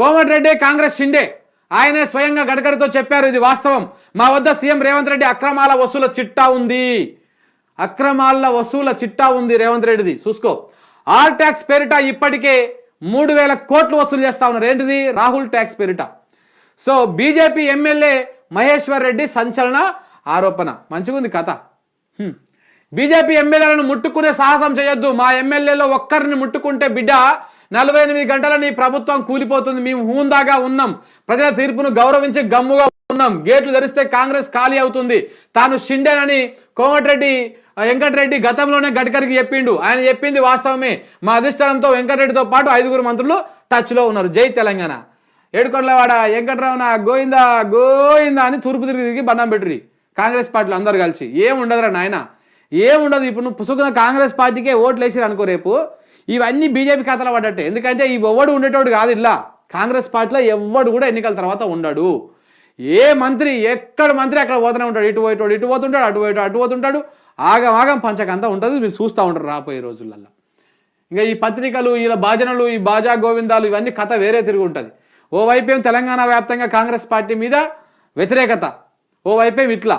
కోమటిరెడ్డి కాంగ్రెస్ షిండే. ఆయనే స్వయంగా గడ్కరీతో చెప్పారు ఇది వాస్తవం. మా వద్ద సీఎం రేవంత్ రెడ్డి అక్రమాల వసూల చిట్టా ఉంది. అక్రమాల వసూల చిట్టా ఉంది రేవంత్ రెడ్డిది. చూసుకో. ఆర్ ట్యాక్స్ పేరిట ఇప్పటికే మూడు వేల కోట్లు వసూలు చేస్తా ఉన్నారు. ఏంటిది? రాహుల్ ట్యాక్స్ పేరిట. So BJP MLA Maheshwar Reddy సంచలన ఆరోపణ. మంచిగుంది కథ. బీజేపీ ఎమ్మెల్యేలను ముట్టుకునే సాహసం చేయొద్దు. మా ఎమ్మెల్యేలో ఒక్కరిని ముట్టుకుంటే బిడ్డ నలభై ఎనిమిది గంటల నీ ప్రభుత్వం కూలిపోతుంది. మేము హూందాగా ఉన్నాం. ప్రజల తీర్పును గౌరవించి గమ్ముగా ఉన్నాం. గేట్లు ధరిస్తే కాంగ్రెస్ ఖాళీ అవుతుంది. తాను షిండేనని కోమటిరెడ్డి వెంకటరెడ్డి గతంలోనే గడ్కరికి చెప్పిండు. ఆయన చెప్పింది వాస్తవమే. మా అధిష్టానంతో వెంకటరెడ్డితో పాటు ఐదుగురు మంత్రులు టచ్లో ఉన్నారు. జై తెలంగాణ. ఏడుకొండలవాడ వెంకటరావున గోయిందా గోయిందా అని తూర్పు తిరిగి తిరిగి బన్నం పెట్టురి కాంగ్రెస్ పార్టీలు అందరు కలిసి. ఏం ఉండదురా నాయన? ఏం ఉండదు ఇప్పుడు నువ్వు పుసుకున్న కాంగ్రెస్ పార్టీకే ఓట్లు వేసిరు అనుకో రేపు. ఇవన్నీ బీజేపీ ఖాతాలో పడ్డట్టే. ఎందుకంటే ఇవి ఎవడు ఉండేటోడు కాదు ఇలా కాంగ్రెస్ పార్టీలో ఎవ్వడు కూడా ఎన్నికల తర్వాత ఉండడు. ఏ మంత్రి ఎక్కడ మంత్రి అక్కడ పోతూనే ఉంటాడు. ఇటు పోయేటోడు ఇటు పోతుంటాడు అటు పోయేటోడు అటు పోతుంటాడు. ఆగం ఆగం పంచకంతా ఉంటుంది. మీరు చూస్తూ ఉంటారు రాబోయే రోజులల్లో. ఇంకా ఈ పత్రికలు ఇలా భాజనలు ఈ బాజా గోవిందాలు ఇవన్నీ కథ వేరే తిరిగి ఉంటుంది. ఓవైపు ఏం తెలంగాణ వ్యాప్తంగా కాంగ్రెస్ పార్టీ మీద వ్యతిరేకత. ఓవైపు ఏం ఇట్లా.